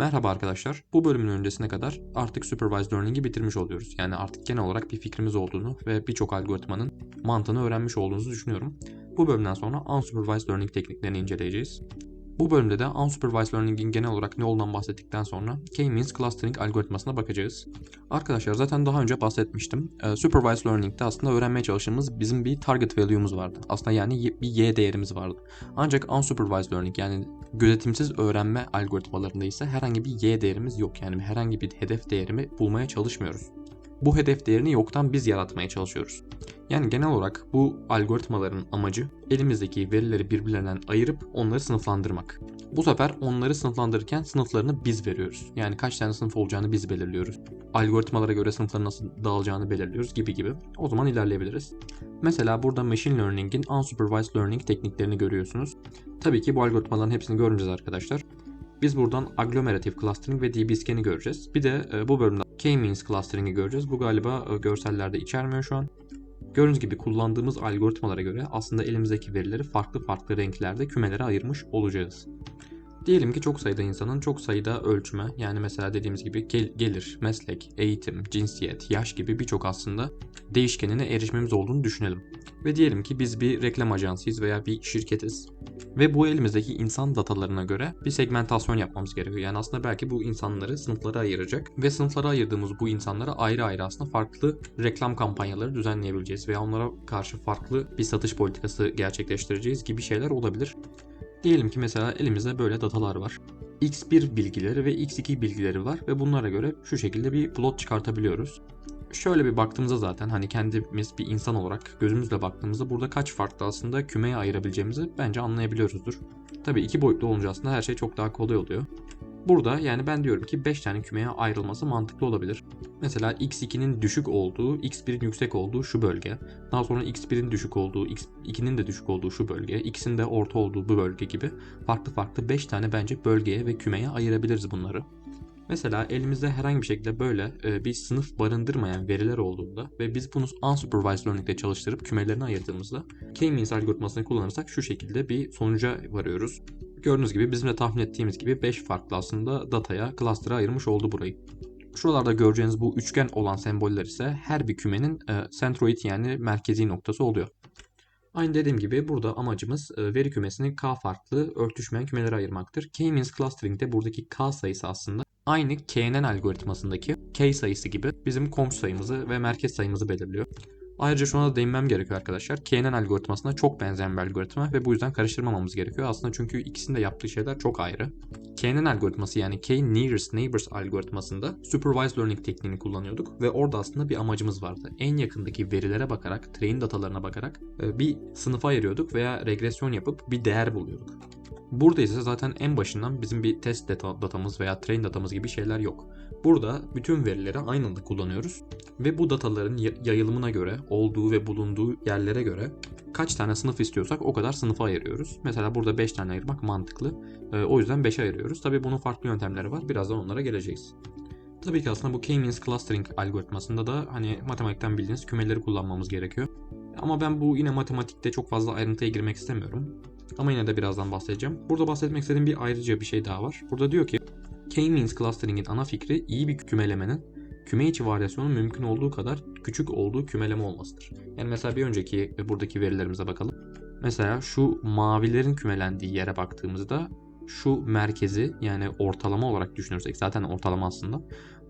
Merhaba arkadaşlar. Bu bölümün öncesine kadar artık Supervised Learning'i bitirmiş oluyoruz. Yani artık genel olarak bir fikrimiz olduğunu ve birçok algoritmanın mantığını öğrenmiş olduğunuzu düşünüyorum. Bu bölümden sonra Unsupervised Learning tekniklerini inceleyeceğiz. Bu bölümde de Unsupervised Learning'in genel olarak ne olduğundan bahsettikten sonra K-means clustering algoritmasına bakacağız. Arkadaşlar zaten daha önce bahsetmiştim. Ee, Supervised Learning'de aslında öğrenmeye çalıştığımız bizim bir target value'umuz vardı. Aslında yani bir y değerimiz vardı. Ancak Unsupervised Learning yani gözetimsiz öğrenme algoritmalarında ise herhangi bir y değerimiz yok. Yani herhangi bir hedef değerimi bulmaya çalışmıyoruz. Bu hedef değerini yoktan biz yaratmaya çalışıyoruz. Yani genel olarak bu algoritmaların amacı elimizdeki verileri birbirlerinden ayırıp onları sınıflandırmak. Bu sefer onları sınıflandırırken sınıflarını biz veriyoruz. Yani kaç tane sınıf olacağını biz belirliyoruz. Algoritmalara göre sınıfların nasıl dağılacağını belirliyoruz gibi gibi. O zaman ilerleyebiliriz. Mesela burada Machine Learning'in Unsupervised Learning tekniklerini görüyorsunuz. Tabii ki bu algoritmaların hepsini görmeyeceğiz arkadaşlar. Biz buradan Agglomerative Clustering ve DB-Scan'i göreceğiz. Bir de e, bu bölümde K-Means Clustering'i göreceğiz. Bu galiba e, görsellerde içermiyor şu an. Gördüğünüz gibi kullandığımız algoritmalara göre aslında elimizdeki verileri farklı farklı renklerde kümelere ayırmış olacağız. Diyelim ki çok sayıda insanın çok sayıda ölçüme yani mesela dediğimiz gibi gel- gelir, meslek, eğitim, cinsiyet, yaş gibi birçok aslında değişkenine erişmemiz olduğunu düşünelim. Ve diyelim ki biz bir reklam ajansıyız veya bir şirketiz. Ve bu elimizdeki insan datalarına göre bir segmentasyon yapmamız gerekiyor. Yani aslında belki bu insanları sınıflara ayıracak ve sınıflara ayırdığımız bu insanlara ayrı ayrı aslında farklı reklam kampanyaları düzenleyebileceğiz veya onlara karşı farklı bir satış politikası gerçekleştireceğiz gibi şeyler olabilir. Diyelim ki mesela elimizde böyle datalar var. X1 bilgileri ve X2 bilgileri var ve bunlara göre şu şekilde bir plot çıkartabiliyoruz. Şöyle bir baktığımızda zaten hani kendimiz bir insan olarak gözümüzle baktığımızda burada kaç farklı aslında kümeye ayırabileceğimizi bence anlayabiliyoruzdur. Tabii iki boyutlu olunca aslında her şey çok daha kolay oluyor. Burada yani ben diyorum ki 5 tane kümeye ayrılması mantıklı olabilir. Mesela x2'nin düşük olduğu, x1'in yüksek olduğu şu bölge. Daha sonra x1'in düşük olduğu, x2'nin de düşük olduğu şu bölge, x'in de orta olduğu bu bölge gibi farklı farklı 5 tane bence bölgeye ve kümeye ayırabiliriz bunları. Mesela elimizde herhangi bir şekilde böyle e, bir sınıf barındırmayan veriler olduğunda ve biz bunu unsupervised learning'de çalıştırıp kümelerine ayırdığımızda K-means algoritmasını kullanırsak şu şekilde bir sonuca varıyoruz. Gördüğünüz gibi bizim de tahmin ettiğimiz gibi 5 farklı aslında dataya, cluster'a ayırmış oldu burayı. Şuralarda göreceğiniz bu üçgen olan semboller ise her bir kümenin e, centroid yani merkezi noktası oluyor. Aynı dediğim gibi burada amacımız e, veri kümesini k farklı örtüşmeyen kümelere ayırmaktır. K-means clustering'de buradaki k sayısı aslında aynı KNN algoritmasındaki k sayısı gibi bizim komşu sayımızı ve merkez sayımızı belirliyor. Ayrıca şuna da değinmem gerekiyor arkadaşlar. KNN algoritmasına çok benzeyen bir algoritma ve bu yüzden karıştırmamamız gerekiyor. Aslında çünkü ikisinin de yaptığı şeyler çok ayrı. KNN algoritması yani K Nearest Neighbors algoritmasında Supervised Learning tekniğini kullanıyorduk ve orada aslında bir amacımız vardı. En yakındaki verilere bakarak, train datalarına bakarak e, bir sınıfa ayırıyorduk veya regresyon yapıp bir değer buluyorduk. Burada ise zaten en başından bizim bir test data, datamız veya train datamız gibi şeyler yok. Burada bütün verileri aynı anda kullanıyoruz ve bu dataların yayılımına göre, olduğu ve bulunduğu yerlere göre kaç tane sınıf istiyorsak o kadar sınıfa ayırıyoruz. Mesela burada 5 tane ayırmak mantıklı. Ee, o yüzden 5'e ayırıyoruz. Tabii bunun farklı yöntemleri var. Birazdan onlara geleceğiz. Tabii ki aslında bu K-means clustering algoritmasında da hani matematikten bildiğiniz kümeleri kullanmamız gerekiyor. Ama ben bu yine matematikte çok fazla ayrıntıya girmek istemiyorum. Ama yine de birazdan bahsedeceğim. Burada bahsetmek istediğim bir ayrıca bir şey daha var. Burada diyor ki K-means clustering'in ana fikri iyi bir kümelemenin küme içi varyasyonun mümkün olduğu kadar küçük olduğu kümeleme olmasıdır. Yani mesela bir önceki ve buradaki verilerimize bakalım. Mesela şu mavilerin kümelendiği yere baktığımızda şu merkezi yani ortalama olarak düşünürsek zaten ortalama aslında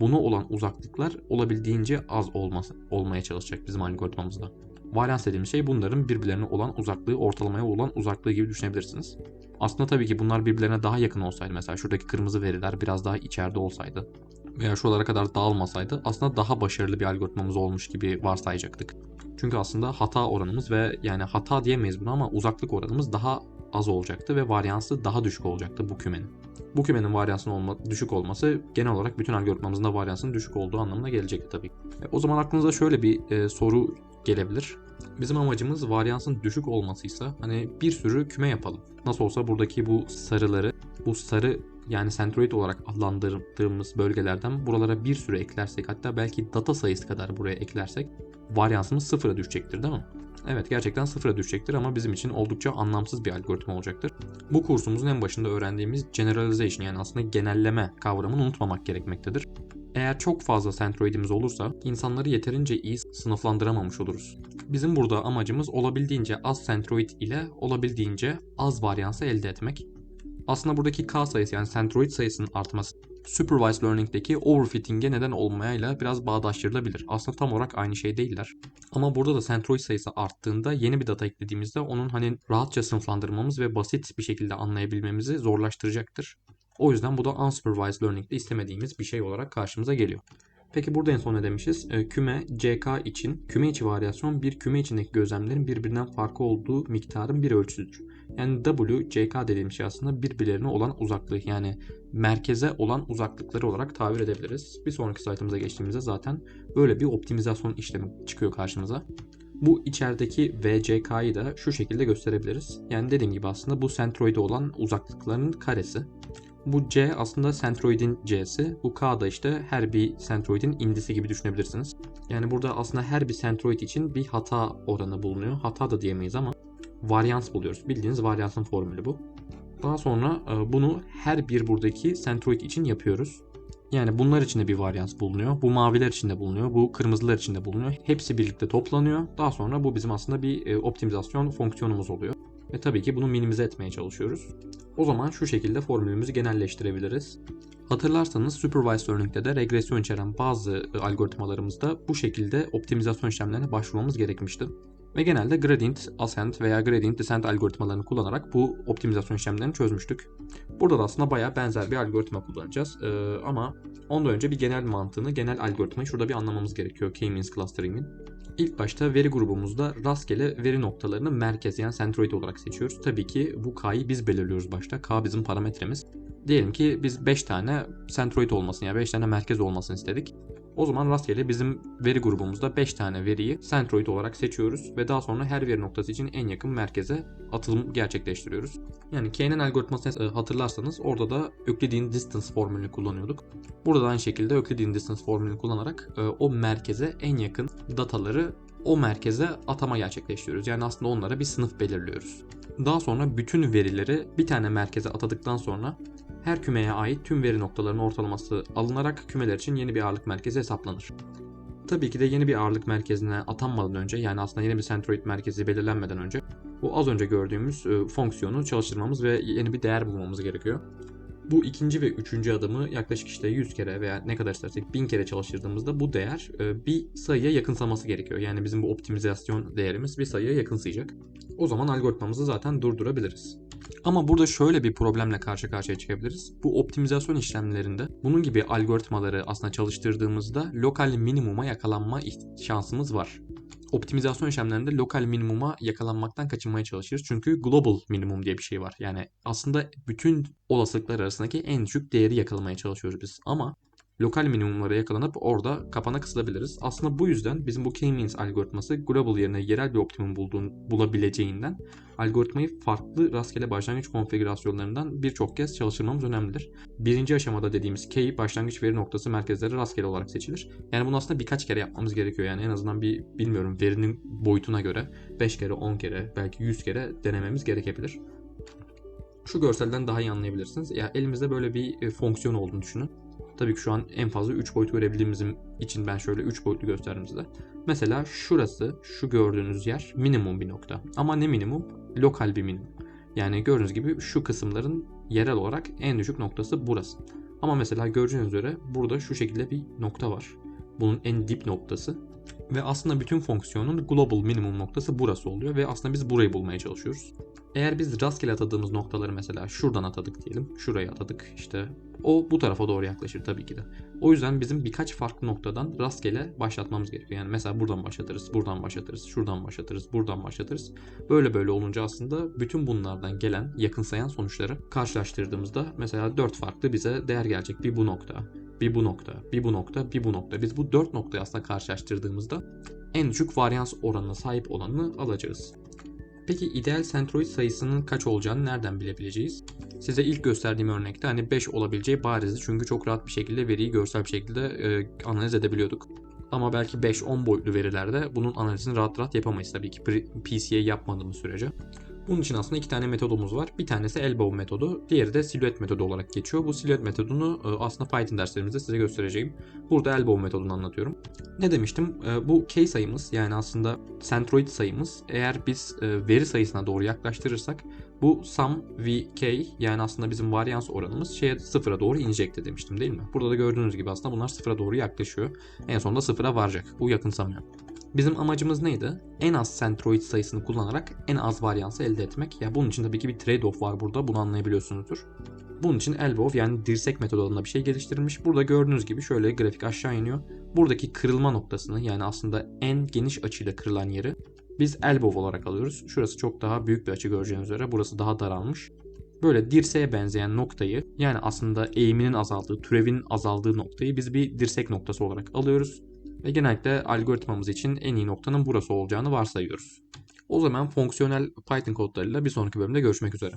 buna olan uzaklıklar olabildiğince az olması, olmaya çalışacak bizim algoritmamızda. Varyans dediğimiz şey bunların birbirlerine olan uzaklığı ortalamaya olan uzaklığı gibi düşünebilirsiniz. Aslında tabii ki bunlar birbirlerine daha yakın olsaydı mesela şuradaki kırmızı veriler biraz daha içeride olsaydı veya şuralara kadar dağılmasaydı aslında daha başarılı bir algoritmamız olmuş gibi varsayacaktık. Çünkü aslında hata oranımız ve yani hata diyemeyiz buna ama uzaklık oranımız daha az olacaktı ve varyansı daha düşük olacaktı bu kümenin. Bu kümenin varyansının olma, düşük olması genel olarak bütün algoritmamızın da varyansının düşük olduğu anlamına gelecekti tabii. E, o zaman aklınıza şöyle bir e, soru gelebilir. Bizim amacımız varyansın düşük olmasıysa hani bir sürü küme yapalım. Nasıl olsa buradaki bu sarıları, bu sarı yani centroid olarak adlandırdığımız bölgelerden buralara bir sürü eklersek hatta belki data sayısı kadar buraya eklersek varyansımız sıfıra düşecektir değil mi? Evet gerçekten sıfıra düşecektir ama bizim için oldukça anlamsız bir algoritma olacaktır. Bu kursumuzun en başında öğrendiğimiz generalization yani aslında genelleme kavramını unutmamak gerekmektedir. Eğer çok fazla centroidimiz olursa insanları yeterince iyi sınıflandıramamış oluruz. Bizim burada amacımız olabildiğince az centroid ile olabildiğince az varyansı elde etmek. Aslında buradaki K sayısı yani centroid sayısının artması supervised learning'deki overfitting'e neden olmayayla biraz bağdaştırılabilir. Aslında tam olarak aynı şey değiller. Ama burada da centroid sayısı arttığında yeni bir data eklediğimizde onun hani rahatça sınıflandırmamız ve basit bir şekilde anlayabilmemizi zorlaştıracaktır. O yüzden bu da unsupervised learning'de istemediğimiz bir şey olarak karşımıza geliyor. Peki burada en son ne demişiz? E, küme CK için küme içi varyasyon bir küme içindeki gözlemlerin birbirinden farklı olduğu miktarın bir ölçüsüdür. Yani W, CK dediğim şey aslında birbirlerine olan uzaklığı yani merkeze olan uzaklıkları olarak tabir edebiliriz. Bir sonraki slaytımıza geçtiğimizde zaten böyle bir optimizasyon işlemi çıkıyor karşımıza. Bu içerideki VCK'yı da şu şekilde gösterebiliriz. Yani dediğim gibi aslında bu centroide olan uzaklıkların karesi. Bu C aslında centroidin C'si. Bu K da işte her bir centroidin indisi gibi düşünebilirsiniz. Yani burada aslında her bir centroid için bir hata oranı bulunuyor. Hata da diyemeyiz ama varyans buluyoruz. Bildiğiniz varyansın formülü bu. Daha sonra e, bunu her bir buradaki centroid için yapıyoruz. Yani bunlar için de bir varyans bulunuyor. Bu maviler için de bulunuyor. Bu kırmızılar için de bulunuyor. Hepsi birlikte toplanıyor. Daha sonra bu bizim aslında bir e, optimizasyon fonksiyonumuz oluyor. Ve tabii ki bunu minimize etmeye çalışıyoruz. O zaman şu şekilde formülümüzü genelleştirebiliriz. Hatırlarsanız Supervised Learning'de de regresyon içeren bazı e, algoritmalarımızda bu şekilde optimizasyon işlemlerine başvurmamız gerekmişti. Ve genelde gradient ascent veya gradient descent algoritmalarını kullanarak bu optimizasyon işlemlerini çözmüştük. Burada da aslında bayağı benzer bir algoritma kullanacağız. Ee, ama ondan önce bir genel mantığını, genel algoritmayı şurada bir anlamamız gerekiyor K-means clustering'in. İlk başta veri grubumuzda rastgele veri noktalarını merkez yani centroid olarak seçiyoruz. Tabii ki bu K'yı biz belirliyoruz başta. K bizim parametremiz. Diyelim ki biz 5 tane centroid olmasını yani 5 tane merkez olmasını istedik. O zaman rastgele bizim veri grubumuzda 5 tane veriyi centroid olarak seçiyoruz ve daha sonra her veri noktası için en yakın merkeze atılım gerçekleştiriyoruz. Yani K'nin algoritmasını e, hatırlarsanız orada da Euclidean distance formülünü kullanıyorduk. Burada da aynı şekilde Euclidean distance formülünü kullanarak e, o merkeze en yakın dataları o merkeze atama gerçekleştiriyoruz. Yani aslında onlara bir sınıf belirliyoruz. Daha sonra bütün verileri bir tane merkeze atadıktan sonra her kümeye ait tüm veri noktalarının ortalaması alınarak kümeler için yeni bir ağırlık merkezi hesaplanır. Tabii ki de yeni bir ağırlık merkezine atanmadan önce yani aslında yeni bir centroid merkezi belirlenmeden önce bu az önce gördüğümüz e, fonksiyonu çalıştırmamız ve yeni bir değer bulmamız gerekiyor. Bu ikinci ve üçüncü adımı yaklaşık işte 100 kere veya ne kadar istersek 1000 kere çalıştırdığımızda bu değer e, bir sayıya yakınsaması gerekiyor. Yani bizim bu optimizasyon değerimiz bir sayıya yakınsayacak. O zaman algoritmamızı zaten durdurabiliriz. Ama burada şöyle bir problemle karşı karşıya çıkabiliriz. Bu optimizasyon işlemlerinde bunun gibi algoritmaları aslında çalıştırdığımızda lokal minimuma yakalanma şansımız var. Optimizasyon işlemlerinde lokal minimuma yakalanmaktan kaçınmaya çalışırız. Çünkü global minimum diye bir şey var. Yani aslında bütün olasılıklar arasındaki en düşük değeri yakalamaya çalışıyoruz biz. Ama lokal minimumlara yakalanıp orada kapana kısılabiliriz. Aslında bu yüzden bizim bu K-means algoritması global yerine yerel bir optimum bulduğun, bulabileceğinden algoritmayı farklı rastgele başlangıç konfigürasyonlarından birçok kez çalıştırmamız önemlidir. Birinci aşamada dediğimiz K başlangıç veri noktası merkezleri rastgele olarak seçilir. Yani bunu aslında birkaç kere yapmamız gerekiyor. Yani en azından bir bilmiyorum verinin boyutuna göre 5 kere 10 kere belki 100 kere denememiz gerekebilir. Şu görselden daha iyi anlayabilirsiniz. Ya elimizde böyle bir e, fonksiyon olduğunu düşünün. Tabii ki şu an en fazla 3 boyut görebildiğimizin için ben şöyle 3 boyutlu gösterdim size. Mesela şurası, şu gördüğünüz yer minimum bir nokta. Ama ne minimum? Lokal bir minimum. Yani gördüğünüz gibi şu kısımların yerel olarak en düşük noktası burası. Ama mesela göreceğiniz üzere burada şu şekilde bir nokta var. Bunun en dip noktası. Ve aslında bütün fonksiyonun global minimum noktası burası oluyor ve aslında biz burayı bulmaya çalışıyoruz. Eğer biz rastgele atadığımız noktaları mesela şuradan atadık diyelim. Şuraya atadık. işte o bu tarafa doğru yaklaşır tabii ki de. O yüzden bizim birkaç farklı noktadan rastgele başlatmamız gerekiyor. Yani mesela buradan başlatırız, buradan başlatırız, şuradan başlatırız, buradan başlatırız. Böyle böyle olunca aslında bütün bunlardan gelen yakınsayan sonuçları karşılaştırdığımızda mesela 4 farklı bize değer gelecek. Bir bu nokta, bir bu nokta, bir bu nokta, bir bu nokta. Biz bu 4 noktayı aslında karşılaştırdığımızda en düşük varyans oranına sahip olanını alacağız. Peki ideal sentroid sayısının kaç olacağını nereden bilebileceğiz? Size ilk gösterdiğim örnekte hani 5 olabileceği barizdi çünkü çok rahat bir şekilde veriyi görsel bir şekilde e, analiz edebiliyorduk. Ama belki 5-10 boyutlu verilerde bunun analizini rahat rahat yapamayız tabii ki PCA yapmadığımız sürece. Bunun için aslında iki tane metodumuz var. Bir tanesi elbow metodu, diğeri de silüet metodu olarak geçiyor. Bu silüet metodunu e, aslında Python derslerimizde size göstereceğim. Burada elbow metodunu anlatıyorum. Ne demiştim? E, bu k sayımız yani aslında centroid sayımız eğer biz e, veri sayısına doğru yaklaştırırsak bu sum v k yani aslında bizim varyans oranımız şeye sıfıra doğru inecekti demiştim değil mi? Burada da gördüğünüz gibi aslında bunlar sıfıra doğru yaklaşıyor. En sonunda sıfıra varacak. Bu yakınsamıyor. Bizim amacımız neydi? En az centroid sayısını kullanarak en az varyansı elde etmek. Ya bunun için tabii ki bir trade-off var burada. Bunu anlayabiliyorsunuzdur. Bunun için elbow yani dirsek metodu adında bir şey geliştirilmiş. Burada gördüğünüz gibi şöyle grafik aşağı iniyor. Buradaki kırılma noktasını yani aslında en geniş açıyla kırılan yeri biz elbow olarak alıyoruz. Şurası çok daha büyük bir açı göreceğiniz üzere. Burası daha daralmış. Böyle dirseğe benzeyen noktayı yani aslında eğiminin azaldığı, türevin azaldığı noktayı biz bir dirsek noktası olarak alıyoruz. Ve genellikle algoritmamız için en iyi noktanın burası olacağını varsayıyoruz. O zaman fonksiyonel Python kodlarıyla bir sonraki bölümde görüşmek üzere.